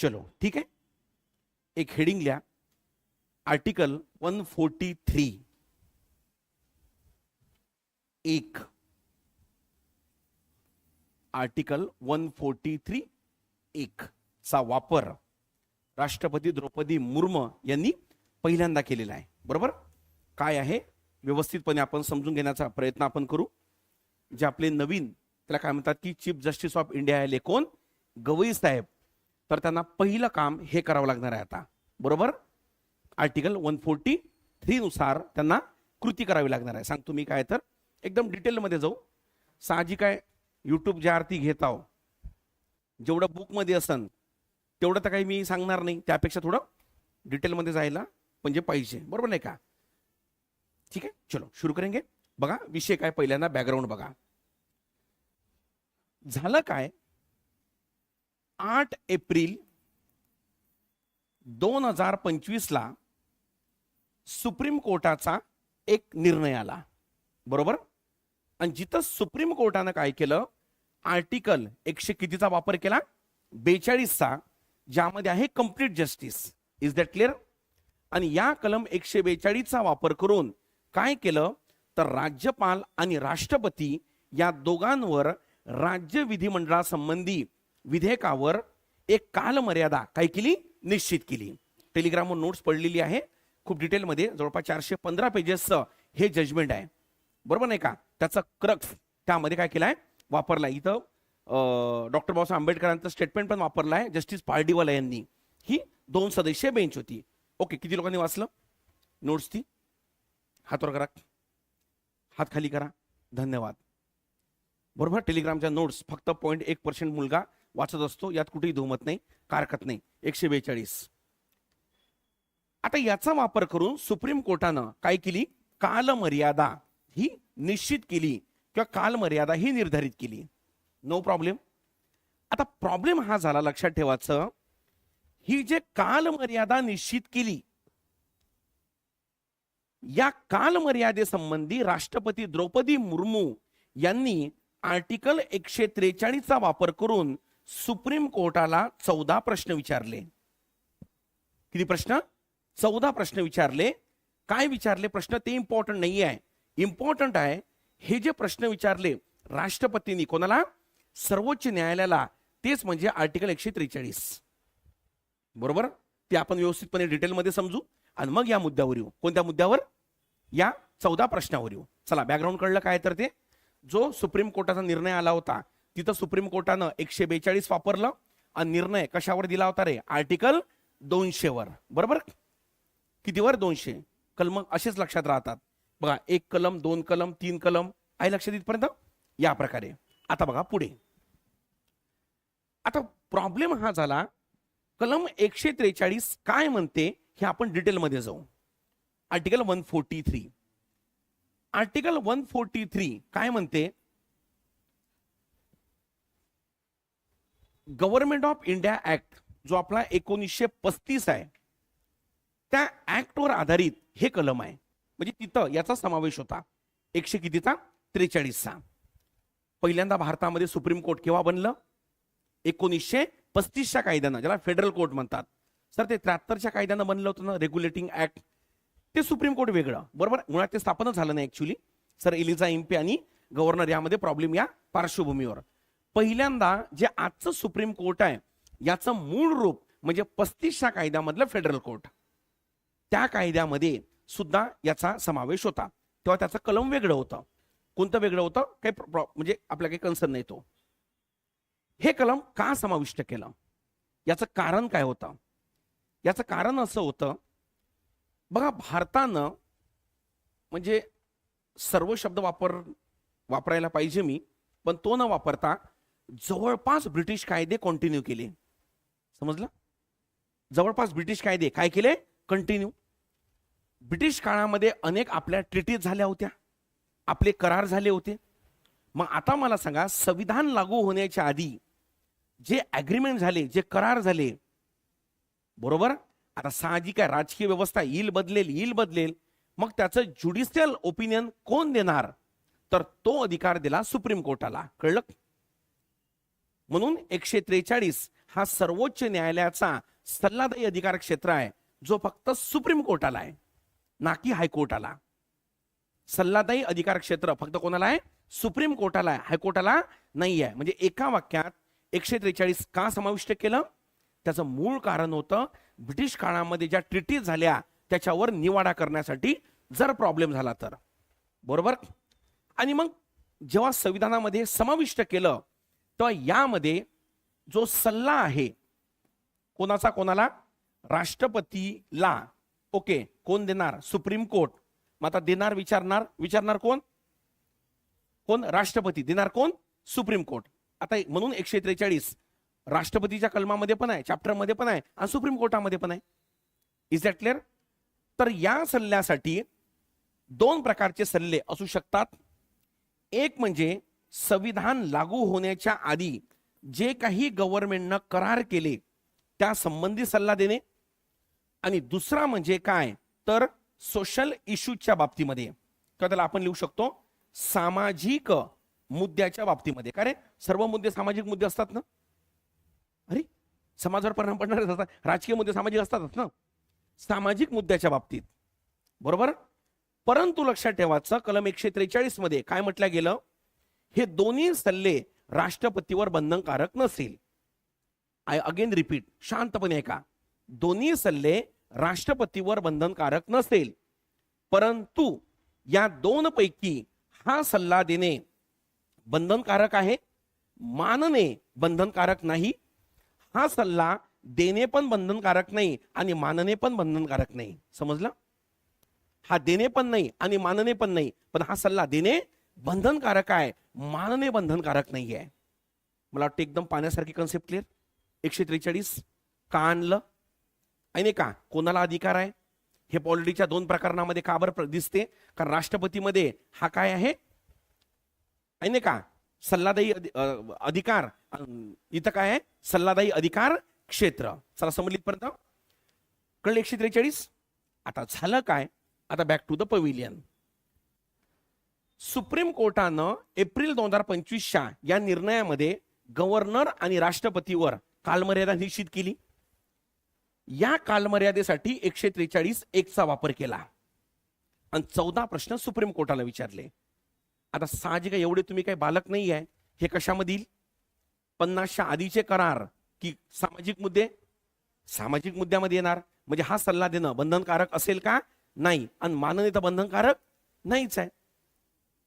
चलो ठीक आहे? एक हेडिंग लिहा. आर्टिकल वन फोर्टी थ्री एक. आर्टिकल वन फोर्टी थ्री एक. चा वापर राष्ट्रपती द्रौपदी मुर्मू यांनी पहिल्यांदा केलेला आहे. बरोबर? काय आहे? व्यवस्थितपणे आपण समजून घेण्याचा प्रयत्न आपण करू. जे आपले नवीन त्याला काय म्हणतात की चीफ जस्टिस ऑफ इंडिया आले कोण गवई साहेब. तर त्यांना पहिलं काम हे करावं लागणार आहे आता. बरोबर? आर्टिकल वन फोर्टी थ्री नुसार त्यांना कृती करावी लागणार आहे. सांगतो मी काय तर. एकदम डिटेलमध्ये जाऊ. साहजिक आहे. यूट्यूब ज्या आरती घेत आहो जेवढं बुकमध्ये असन तेवढं तर काही मी सांगणार नाही. त्यापेक्षा थोडं डिटेलमध्ये जायला म्हणजे पाहिजे. बरोबर नाही का? ठीक आहे? चलो सुरू करेंगे. बघा विषय काय पहिल्यांदा बॅकग्राऊंड बघा. झालं काय? आठ एप्रिल दोन हजार पंचवीसला सुप्रीम कोर्टाचा एक निर्णय आला. बरोबर? आणि जिथं सुप्रीम कोर्टानं काय केलं? आर्टिकल एकशे कितीचा वापर केला? बेचाळीसचा ज्यामध्ये आहे complete justice. Is that clear आणि या कलम एकशे बेचाळीसचा वापर करून काय केलं? तर राज्यपाल आणि राष्ट्रपती या दोघांवर राज्य विधिमंडळासंबंधी विधेयकावर एक कालमर्यादा काय केली? निश्चित केली. टेलिग्रामवर नोट्स पडलेली आहे. खूप डिटेलमध्ये जवळपास चारशे पंधरा पेजेसचं हे जजमेंट आहे. बरोबर नाही का? त्याचा क्रक्स त्यामध्ये काय केलाय? वापरला इथं डॉक्टर बाबासाहेब आंबेडकरांचं स्टेटमेंट पण वापरलं आहे जस्टिस पार्डीवाला यांनी. ही दोन सदस्यीय बेंच होती. ओके किती लोकांनी वाचलं? नोट्स ती. हातवर करा. हात खाली करा. धन्यवाद. बरोबर? टेलिग्रामच्या नोट्स फक्त पॉईंट एक पर्सेंट मुलगा वाचत असतो यात कुठेही दुमत नाही कारकत नाही. एकशे बेचाळीस. आता याचा वापर करून सुप्रीम कोर्टानं काय केली? कालमर्यादा ही निश्चित केली किंवा कालमर्यादा ही निर्धारित केली. नो प्रॉब्लेम आता प्रॉब्लेम हा झाला लक्षात ठेवायचं. ही जे कालमर्यादा निश्चित केली या कालमर्यादेसंबंधी राष्ट्रपती द्रौपदी मुर्मू यांनी आर्टिकल एकशे त्रेचाळीसचा वापर करून सुप्रीम कोर्टाला चौदा प्रश्न विचारले. किती प्रश्न? चौदा प्रश्न विचारले. काय विचारले? प्रश्न ते इम्पॉर्टंट नाही आहे इम्पॉर्टंट आहे हे जे प्रश्न विचारले राष्ट्रपतींनी कोणाला? सर्वोच्च न्यायालयाला. तेच म्हणजे आर्टिकल एकशे त्रेचाळीस. बरोबर? ते आपण व्यवस्थितपणे डिटेलमध्ये समजू. आणि मग या मुद्द्यावर येऊ. कोणत्या मुद्द्यावर? या चौदा प्रश्नावर येऊ. चला बॅकग्राऊंड कळलं काय तर ते? जो सुप्रीम कोर्टाचा निर्णय आला होता तिथं सुप्रीम कोर्टानं एकशे बेचाळीस वापरलं आणि निर्णय कशावर दिला होता रे? आर्टिकल दोनशेवर. बरोबर? कितीवर? दोनशे. कलम असेच लक्षात राहतात. बघा एक कलम दोन कलम तीन कलम आहे लक्षात इथपर्यंत या प्रकारे. आता बघा पुढे. आता प्रॉब्लेम हा झाला कलम एकशे त्रेचाळीस काय म्हणते हे आपण डिटेलमध्ये जाऊ. Article one forty three article one forty three काय म्हणते? गव्हर्नमेंट ऑफ इंडिया ऍक्ट जो आपला एकोणीसशे पस्तीस आहे त्या ऍक्टवर आधारित हे कलम आहे. म्हणजे तिथं याचा समावेश होता. एकशे कितीचा? त्रेचाळीसचा. पहिल्यांदा भारतामध्ये सुप्रीम कोर्ट केव्हा बनलं? एकोणीसशे पस्तीसच्या कायद्यानं ज्याला फेडरल कोर्ट म्हणतात. सर ते त्र्याहत्तरच्या कायद्यानं बनलं होतं ना रेग्युलेटिंग ऍक्ट? ते सुप्रीम कोर्ट वेगळं. बरोबर? मुळात ते स्थापनच झालं नाही ऍक्च्युली सर एलिझा इम्पे आणि गव्हर्नर यामध्ये प्रॉब्लेम या पार्श्वभूमीवर. पहिल्यांदा जे आजचं सुप्रीम कोर्ट आहे याचं मूळ रूप म्हणजे पस्तीसच्या कायद्यामधलं फेडरल कोर्ट. त्या कायद्यामध्ये सुद्धा याचा समावेश होता. तेव्हा त्याचं कलम वेगळं होतं. कोणतं वेगळं होतं? काही म्हणजे आपल्या काही कन्सर्न नाही तो. हे कलम का समाविष्ट केलं? याचं कारण काय होतं? याचं कारण असं होतं बघा भारतानं म्हणजे सर्व शब्द वापर वापरायला पाहिजे मी पण तो न वापरता जवळपास ब्रिटिश कायदे कंटिन्यू केले. समजलं? जवळपास ब्रिटिश कायदे काय केले? कंटिन्यू ब्रिटिश काळामध्ये अनेक आपल्या ट्रिटीज झाल्या होत्या. आपले करार झाले होते. मग आता मला सांगा संविधान लागू होण्याच्या आधी जे ॲग्रीमेंट झाले जे करार झाले बरोबर? आता साहजिक आहे राजकीय व्यवस्था येईल बदलेल येईल बदलेल. मग त्याचं ज्युडिशियल ओपिनियन कोण देणार? तर तो अधिकार दिला सुप्रीम कोर्टाला. कळलं? म्हणून एकशे त्रेचाळीस हा सर्वोच्च न्यायालयाचा सल्लादायी अधिकार क्षेत्र आहे जो फक्त सुप्रीम कोर्टाला आहे ना की हायकोर्टाला. सल्लादायी अधिकार क्षेत्र फक्त कोणाला आहे? सुप्रीम कोर्टाला आहे. हायकोर्टाला नाही आहे म्हणजे एका वाक्यात एकशे त्रेचाळीस का समाविष्ट केलं? त्याचं मूळ कारण होतं ब्रिटिश काळामध्ये ज्या ट्रिटीज झाल्या त्याच्यावर निवाडा करण्यासाठी जर प्रॉब्लेम झाला तर. बरोबर? आणि मग जेव्हा संविधानामध्ये समाविष्ट केलं तेव्हा यामध्ये जो सल्ला आहे कोणाचा कोणाला? राष्ट्रपतीला. ओके कोण देणार? Supreme court. मग आता देणार विचारणार? विचारणार कोण? कोण? राष्ट्रपती. देणार कोण? Supreme court. आता म्हणून एकशे त्रेचाळीस. राष्ट्रपतीच्या कलमामध्ये पण आहे चॅप्टरमध्ये पण आहे आणि सुप्रीम कोर्टामध्ये पण आहे. इज दॅट क्लिअर तर या सल्ल्यासाठी दोन प्रकारचे सल्ले असू शकतात. एक म्हणजे संविधान लागू होण्याच्या आधी जे काही गव्हर्नमेंटनं करार केले त्या संबंधी सल्ला देणे. आणि दुसरा म्हणजे काय? तर सोशल इश्यूच्या बाबतीमध्ये. किंवा त्याला आपण लिहू शकतो सामाजिक मुद्द्याच्या बाबतीमध्ये. कारण रे? सर्व मुद्दे सामाजिक मुद्दे असतात ना? अरे! समाजावर परिणाम पडणारे असतात. राजकीय मुद्दे सामाजिक असतातच ना? सामाजिक मुद्द्याच्या बाबतीत. बरोबर? परंतु लक्षात ठेवायचं कलम एकशे त्रेचाळीसमध्ये काय म्हटलं गेलं? हे दोन्ही सल्ले राष्ट्रपतीवर बंधनकारक नसेल. आय अगेन रिपीट शांतपणे ऐका. दोन्ही सल्ले राष्ट्रपतीवर बंधनकारक नसेल. परंतु या दोन पैकी हा सल्ला देणे बंधनकारक आहे मानणे बंधनकारक नाही. हा सल्ला देणे पण बंधनकारक नाही आणि मानणे पण बंधनकारक नाही. समजलं? हा देणे पण नाही आणि मानणे पण नाही पण हा सल्ला देणे बंधनकारक आहे. मानणे बंधनकारक नाही आहे मला वाटतं एकदम पाण्यासारखी कन्सेप्ट क्लिअर एकशे त्रेचाळीस का आणलं? आणि नाही का? कोणाला अधिकार आहे? हे पॉलिटीच्या दोन प्रकरणामध्ये का बरं प्र- दिसते? कारण राष्ट्रपतीमध्ये हा काय आहे? आणि नाही का? सल्लादायी अधिकार. इथं काय आहे? सल्लादायी अधिकार क्षेत्र. चला समजलीत पर्यंत कळलं एकशे त्रेचाळीस? आता झालं काय? आता back to the pavilion supreme कोर्टानं April दोन हजार पंचवीसच्या या निर्णयामध्ये गव्हर्नर आणि राष्ट्रपतीवर कालमर्यादा निश्चित केली. या कालमर्यादेसाठी एकशे त्रेचाळीस एकचा वापर केला. आणि चौदा प्रश्न सुप्रीम कोर्टाला विचारले. आता साहजिक एवढे तुम्ही काही बालक नाही आहे हे कशामध्ये पन्नासच्या आधीचे करार की सामाजिक मुद्दे? सामाजिक मुद्द्यामध्ये येणार. म्हणजे हा सल्ला देणं बंधनकारक असेल का? नाही. आणि मानणे तर बंधनकारक नाहीच आहे.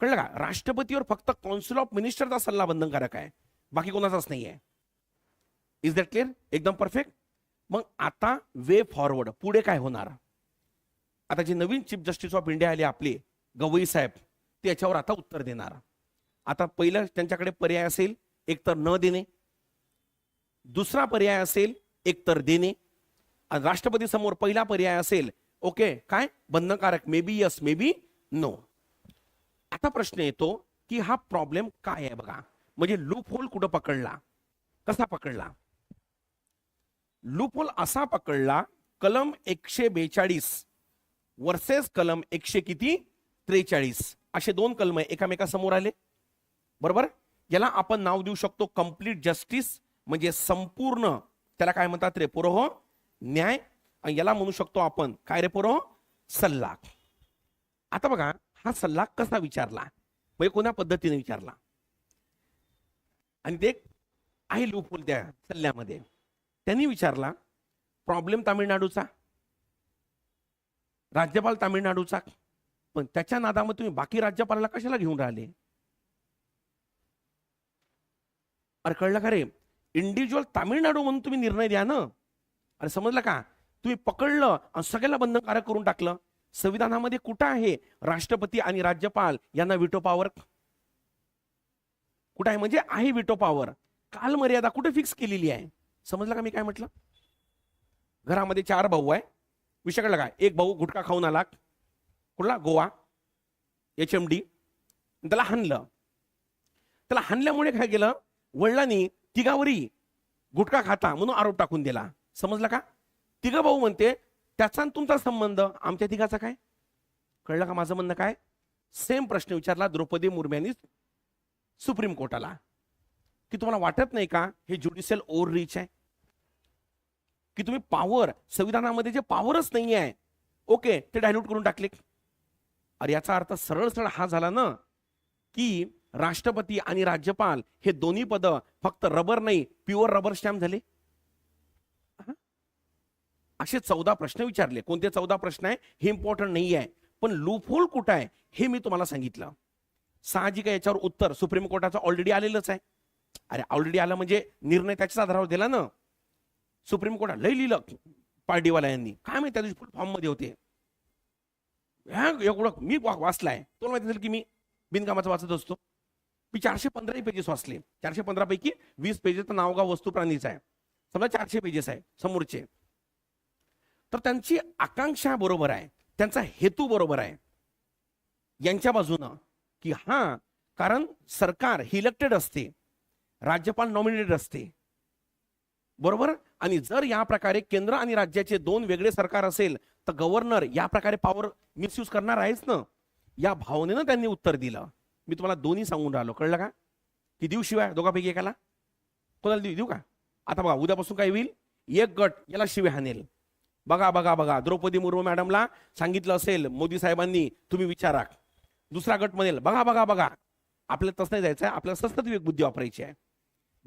कळलं का? राष्ट्रपतीवर फक्त कौन्सिल ऑफ मिनिस्टरचा सल्ला बंधनकारक आहे. बाकी कोणाचाच नाही आहे इज दॅट क्लिअर एकदम परफेक्ट मग आता वे फॉरवर्ड पुढे काय होणार? आता जे नवीन चीफ जस्टिस ऑफ इंडिया आले आपले गवई साहेब ते याच्यावर आता उत्तर देणार. आता पहिलं त्यांच्याकडे पर्याय असेल एक तर न देणे. दुसरा पर्याय असेल एक तर देणे. राष्ट्रपती समोर पहिला पर्याय असेल ओके काय? बंधनकारक may be yes may be no आता प्रश्न येतो की हा प्रॉब्लेम काय आहे बघा? म्हणजे लूप होल कुठं पकडला? कसा पकडला? लूप होल असा पकडला कलम एकशे बेचाळीस वर्सेस कलम एकशे किती? त्रेचाळीस. असे दोन कलम एकामेकासमोर आले. बरोबर? याला आपण नाव देऊ शकतो कंप्लीट जस्टिस म्हणजे संपूर्ण. त्याला काय म्हणतात रे पुरोह? न्याय. आणि याला म्हणू शकतो आपण काय रे पुरोह? सल्ला. आता बघा हा सल्ला कसा विचारला? म्हणजे कोणा पद्धतीने विचारला? आणि ते आहे लूपहोल त्या सल्ल्यामध्ये. त्यांनी विचारला प्रॉब्लेम तामिळनाडूचा? राज्यपाल तामिळनाडूचा? पण त्याच्या नादामध्ये तुम्ही बाकी राज्यपालाला कशाला घेऊन राहिले? अरे कळलं का रे? इंडिव्हिज्युअल तामिळनाडू म्हणून तुम्ही निर्णय द्या ना. अरे समजलं का? तुम्ही पकडलं आणि सगळ्याला बंधनकारक करून टाकलं. संविधानामध्ये कुठं आहे राष्ट्रपती आणि राज्यपाल यांना विटो पॉवर कुठं आहे? म्हणजे आहे विटो पॉवर काल मर्यादा कुठे फिक्स केलेली आहे? समजलं का मी काय म्हटलं? घरामध्ये चार भाऊ आहे. विषय कळला काय एक भाऊ गुटखा खाऊन आला. कुठला? गोवा. एच एम डी त्याला हाणलं. त्याला हाणल्यामुळे काय केलं? वडिलांनी तिघावरी गुटखा खाता म्हणून आरोप टाकून दिला. समजलं का? तिघ भाऊ म्हणते त्याचा आणि तुमचा संबंध आमच्या तिघाचा काय? कळलं का माझं म्हणणं काय? सेम प्रश्न विचारला द्रौपदी मुर्मू यांनी सुप्रीम कोर्टाला की तुम्हाला वाटत नाही का हे ज्युडिशियल ओव्हर रीच आहे? की तुम्ही पॉवर संविधानामध्ये जे पॉवरच नाही आहे ओके ते डायल्यूट करून टाकले. अरे याचा अर्थ सरळ सरळ हा झाला ना की राष्ट्रपती आणि राज्यपाल हे दोन्ही पद फक्त रबर नाही प्युअर रबर स्टॅम्प झाले. असे चौदा प्रश्न विचारले. कोणते चौदा प्रश्न आहे? हे इम्पॉर्टंट नाही आहे. पण लूपहोल कुठं आहे? हे मी तुम्हाला सांगितलं. साहजिक याच्यावर उत्तर. सुप्रीम कोर्टाचं ऑलरेडी आलेलंच आहे. अरे ऑलरेडी आलं म्हणजे निर्णय त्याच्याच आधारावर दिला ना. सुप्रीम कोर्टात लय लिहिलं पार्टीवाल्यांनी. काय माहिती त्या दिवशी फुल फॉर्ममध्ये होते. ह्या एवढं मी वा- वाचलाय. तुला माहिती असेल की मी बिनकामाचं वाचत असतो. मी चारशे पंधरा पेजेस वाचले. चारशे पंधरा पैकी वीस पेजेस नावगाव वस्तू प्राणीच आहे. समजा चारशे पेजेस आहे समोरचे. तर त्यांची आकांक्षा बरोबर आहे. त्यांचा हेतू बरोबर आहे. यांच्या बाजूनं की हा कारण सरकार ही इलेक्टेड असते. राज्यपाल नॉमिनेटेड असते. बरोबर? आणि जर या प्रकारे केंद्र आणि राज्याचे दोन वेगळे सरकार असेल तर गव्हर्नर या प्रकारे पॉवर मिसयूज करणार आहेच ना. या भावनेनं त्यांनी उत्तर दिलं. मी तुम्हाला दोन्ही सांगून राहिलो. कळलं का? की देऊ शिवाय दोघापैकी एकाला? कोणाला देऊ? देऊ का? आता बघा उद्यापासून काय होईल? एक गट याला शिवे हानेल बघा बघा बघा. द्रौपदी मुर्मू मॅडमला सांगितलं असेल मोदी साहेबांनी तुम्ही विचारा दुसरा गट म्हणेल बघा बघा बघा. आपल्याला तसं नाही जायचं आहे आपल्याला सतत विवेक बुद्धी वापरायची आहे.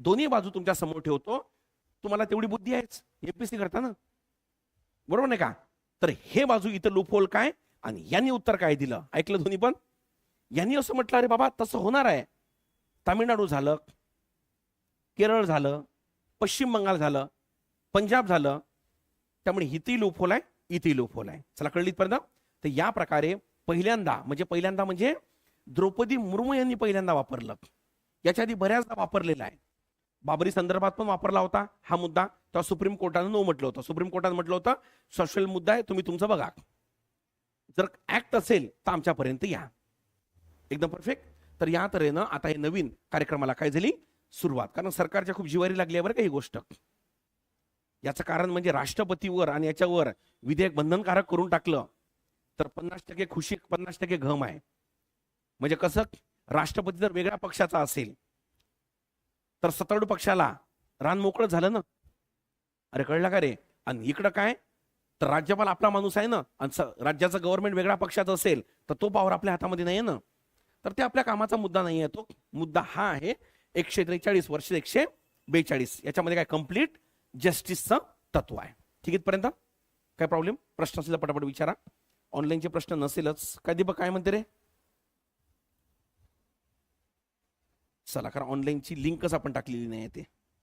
दोन्ही बाजू तुमच्यासमोर ठेवतो. तुम्हाला तेवढी बुद्धी आहेच. एमपीसी करता ना. बरोबर नाही का? तर हे बाजू इथं लुफोल काय? आणि यांनी उत्तर काय दिलं? ऐकलं दोन्ही पण? यांनी असं म्हटलं अरे बाबा तसं होणार आहे. तामिळनाडू झालं केरळ झालं पश्चिम बंगाल झालं पंजाब झालं त्यामुळे हिती लूपहोल आहे इथेही लूपहोल आहे. चला कळली पर्यंत तर या प्रकारे पहिल्यांदा म्हणजे पहिल्यांदा म्हणजे द्रौपदी मुर्मू यांनी पहिल्यांदा वापरलं. याच्या आधी बऱ्याचदा वापरलेला आहे. बाबरी संदर्भात पण वापरला होता हा मुद्दा. तेव्हा सुप्रीम कोर्टानं नो म्हटलं होतं. सुप्रीम कोर्टानं म्हटलं होतं सोशल मुद्दा आहे तुम्ही तुमचं बघा. जर ऍक्ट असेल तर आमच्यापर्यंत या. एकदम परफेक्ट तर या तऱ्हेनं आता हे नवीन कार्यक्रमाला काय झाली? सुरुवात. कारण सरकारच्या खूप जिवारी लागली आहे बरं का ही गोष्ट. याचं कारण म्हणजे राष्ट्रपतीवर आणि याच्यावर विधेयक बंधनकारक करून टाकलं तर पन्नास टक्के खुशी पन्नास टक्के घम आहे. म्हणजे कसं? राष्ट्रपती जर वेगळ्या पक्षाचा असेल तर सत्तारूढ पक्षाला रान मोकळं झालं ना? अरे कळलं का रे? आणि इकडं काय? तर राज्यपाल आपला माणूस आहे ना? आणि राज्याचं गव्हर्नमेंट वेगळ्या पक्षाचं असेल तर तो पावर आपल्या हातामध्ये नाही आहे ना? तर ते आपल्या कामाचा मुद्दा नाही आहे तो. मुद्दा हा आहे एकशे त्रेचाळीस वर्ष एकशे बेचाळीस. याच्यामध्ये काय कंप्लीट जस्टिसचं तत्व आहे. ठीक इथपर्यंत काय प्रॉब्लेम प्रश्न असेल पटापट विचारा. ऑनलाईनचे प्रश्न नसेलच. काय दीपक काय म्हणते रे? चला कारण ऑनलाईनची लिंकच आपण टाकलेली नाही आहे ते.